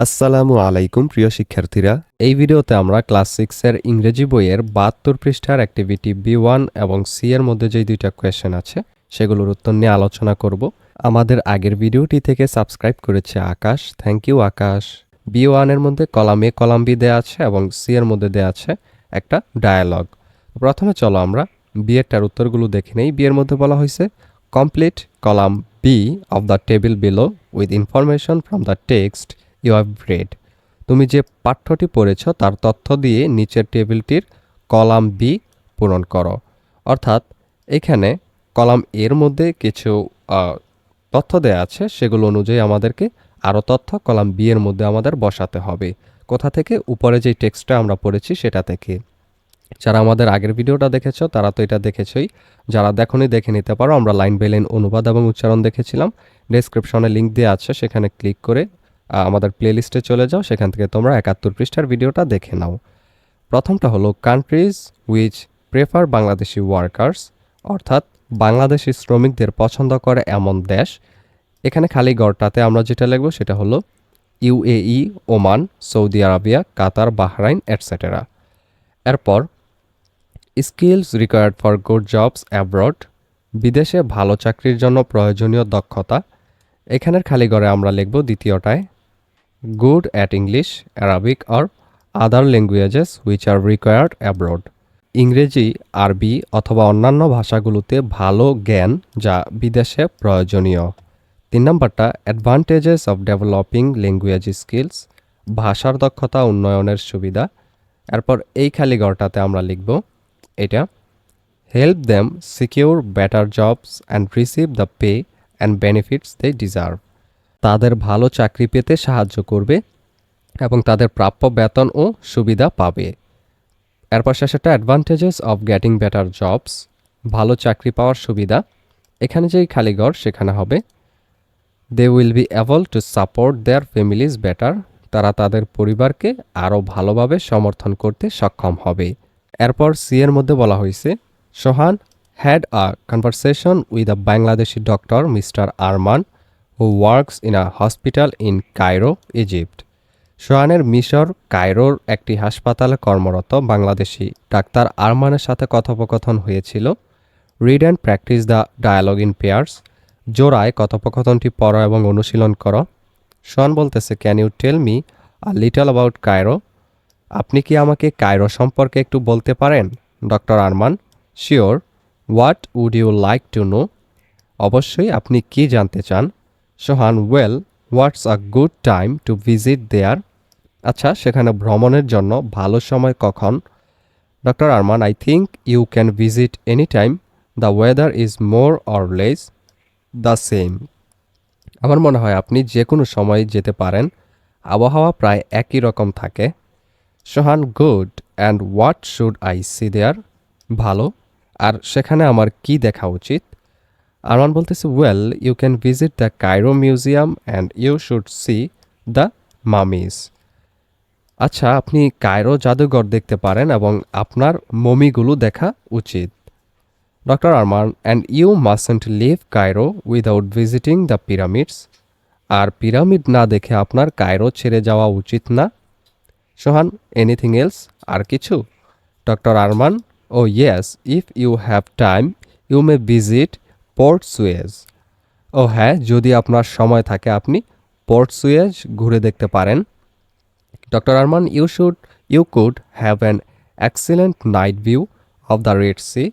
আসসালামু আলাইকুম, প্রিয় শিক্ষার্থীরা। এই ভিডিওতে আমরা ক্লাস সিক্সের ইংরেজি বইয়ের বাহাত্তর পৃষ্ঠার অ্যাক্টিভিটি বি ওয়ান এবং সি এর মধ্যে যেই দুইটা কোয়েশ্চেন আছে, সেগুলোর উত্তর নিয়ে আলোচনা করব। আমাদের আগের ভিডিওটি থেকে সাবস্ক্রাইব করেছে Akash. Thank you Akash. B ওয়ানের মধ্যে কলাম এ কলাম বি দেওয়া আছে এবং সি এর মধ্যে দেওয়া আছে একটা ডায়ালগ প্রথমে চলো আমরা বি এরটার উত্তরগুলো দেখে নেই। বি এর মধ্যে বলা হয়েছে complete column B of the table below with information from the text you have read তুমি যে পাঠ্যটি পড়েছ, তার তথ্য দিয়ে নিচের টেবিলটির কলাম বি পূরণ করো। অর্থাৎ, এখানে কলাম এর মধ্যে কিছু তথ্য দেয়া আছে, সেগুলো অনুযায়ী আমাদেরকে আরও তথ্য কলাম বি এর মধ্যে আমাদের বসাতে হবে। কোথা থেকে? উপরে যেই টেক্সটটা আমরা পড়েছি সেটা থেকে। যারা আমাদের আগের ভিডিওটা দেখেছ, তারা তো এটা দেখেছই। যারা দেখোনি, দেখে নিতে পারো। আমরা লাইন বাই লাইন অনুবাদ এবং উচ্চারণ দেখেছিলাম। ডেসক্রিপশনে লিঙ্ক দেওয়া আছে, সেখানে ক্লিক করে আমাদের প্লেলিস্টে চলে যাও, সেখান থেকে তোমরা একাত্তর পৃষ্ঠার ভিডিওটা দেখে নাও। প্রথমটা হলো countries which prefer Bangladeshi workers অর্থাৎ বাংলাদেশি শ্রমিকদের পছন্দ করে এমন দেশ। এখানে খালি গড়টাতে আমরা যেটা লিখব সেটা হলো UAE Oman Saudi Arabia Qatar Bahrain etcetera এরপর skills required for good jobs abroad বিদেশে ভালো চাকরির জন্য প্রয়োজনীয় দক্ষতা। এখানের খালি ঘরে আমরা লিখব দ্বিতীয়টায় good at English Arabic or other languages which are required abroad ইংরেজি, আরবি অথবা অন্যান্য ভাষাগুলোতে ভালো জ্ঞান যা বিদেশে প্রয়োজনীয়। তিন নম্বরটা advantages of developing language skills ভাষার দক্ষতা উন্নয়নের সুবিধা। এরপর এই খালি ঘরটাতে আমরা লিখব এটা help them secure better jobs and receive the pay and benefits they deserve তাদের ভালো চাকরি পেতে সাহায্য করবে এবং তাদের প্রাপ্য বেতন ও সুবিধা পাবে। এরপর শেষেরটা advantages of getting better jobs ভালো চাকরি পাওয়ার সুবিধা, এখানে যেই খালি ঘর সেখানে হবে। They will be able to support their families better তারা তাদের পরিবারকে আরও ভালোভাবে সমর্থন করতে সক্ষম হবে। এরপর সি এর মধ্যে বলা হয়েছে, Sohan had a conversation with a Bangladeshi doctor mister Arman who works in a hospital in Cairo Egypt সোহানের মিশর, কায়রোর একটি হাসপাতালে কর্মরত বাংলাদেশি ডাক্তার আরমানের সাথে কথোপকথন হয়েছিল। Read and practise the dialogue in pairs জোড়ায় কথোপকথনটি পড়ো এবং অনুশীলন করো। সোহান বলতেছে can you tell me a little about Cairo আপনি কি আমাকে কায়রো সম্পর্কে একটু বলতে পারেন, doctor Arman? Sure what would you like to know অবশ্যই আপনি কি জানতে চান? Sohan well what's a good time to visit there আচ্ছা সেখানে ভ্রমণের জন্য ভালো সময় কখন? Doctor Arman I think you can visit any time the weather is more or less the same আমার মনে হয় আপনি যে কোনো সময় যেতে পারেন। আবহাওয়া প্রায় একই রকম থাকে। Sohan good and what should I see there ভালো। আর সেখানে আমার কি দেখা উচিত? আরমান বলতেছে well you can visit the Cairo museum and you should see the mummies আচ্ছা আপনি কায়রো জাদুঘর দেখতে পারেন এবং আপনার মমিগুলো দেখা উচিত। Doctor Arman and you mustn't leave Cairo without visiting the pyramids R pyramid না দেখে আপনার কায়রো ছেড়ে যাওয়া উচিত না। সোহান এনিথিং এলস আর কিছু? Doctor Arman oh yes if you have time you may visit Port Suez ও হ্যাঁ যদি আপনার সময় থাকে, আপনি পোর্ট সুয়েজ ঘুরে দেখতে পারেন। Doctor Arman you should you could have an excellent night view of the Red Sea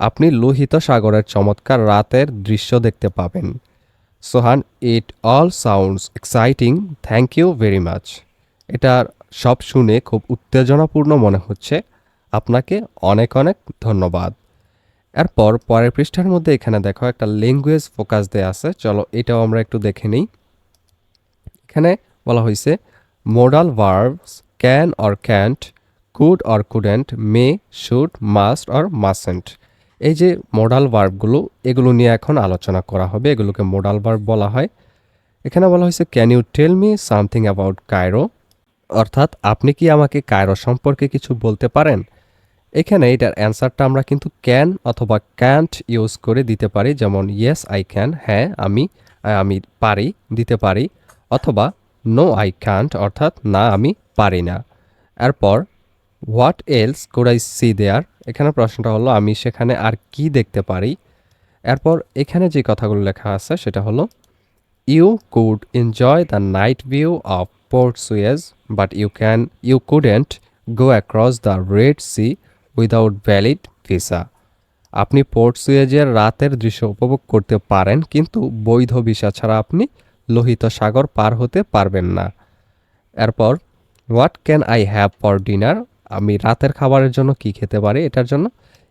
আপনি লোহিত সাগরের চমৎকার রাতের দৃশ্য দেখতে পাবেন। Sohan it all sounds exciting thank you very much এটার সব শুনে খুব উত্তেজনাপূর্ণ মনে হচ্ছে। আপনাকে অনেক অনেক ধন্যবাদ। এরপর পরের পৃষ্ঠার মধ্যে এখানে দেখো একটা ল্যাঙ্গুয়েজ ফোকাস দেয়া আছে। চলো এটাও আমরা একটু দেখে নিই। এখানে বলা হয়েছে modal verbs can or can't could or couldn't may should must or mustn't এই যে মোডাল ভার্বগুলো এগুলো নিয়ে এখন আলোচনা করা হবে। এগুলোকে মোডাল ভার্ব বলা হয়। এখানে বলা হয়েছে can you tell me something about Cairo অর্থাৎ, আপনি কি আমাকে কায়রো সম্পর্কে কিছু বলতে পারেন? এখানে এটার অ্যান্সারটা আমরা কিন্তু ক্যান অথবা ক্যান্ট ইউজ করে দিতে পারি, যেমন ইয়েস আই ক্যান হ্যাঁ আমি আমি পারি, দিতে পারি, অথবা নো আই ক্যান্ট অর্থাৎ না, আমি পারি না। এরপর what else could I see there এখানে প্রশ্নটা হলো, আমি সেখানে আর কি দেখতে পারি? এরপর, এখানে যে কথাগুলো লেখা আছে, সেটা হলো you could enjoy the night view of Port Suez but you can you couldn't go across the Red Sea without valid visa আপনি পোর্ট সুয়েজের রাতের দৃশ্য উপভোগ করতে পারেন, কিন্তু বৈধ ভিসা ছাড়া আপনি লোহিত সাগর পার হতে পারবেন না। এরপর what can I have for dinner আমি রাতের খাবারের জন্য কি খেতে পারি? এটার জন্য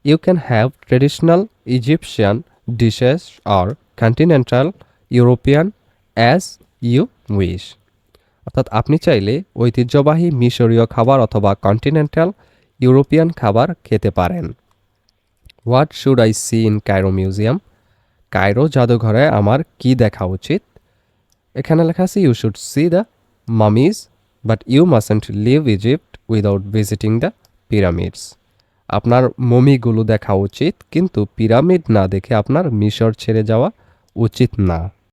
you can have traditional Egyptian dishes or continental European as you wish অর্থাৎ আপনি চাইলে ঐতিহ্যবাহী মিশরীয় খাবার অথবা কন্টিনেন্টাল ইউরোপিয়ান খাবার খেতে পারেন। What should I see in Cairo museum Cairo জাদুঘরে আমার কি দেখা উচিত? এখানে লেখা আছে you should see the mummies but you mustn't leave Egypt without visiting the pyramids আপনার মমিগুলো দেখা উচিত, কিন্তু পিরামিড না দেখে আপনার মিশর ছেড়ে যাওয়া উচিত না।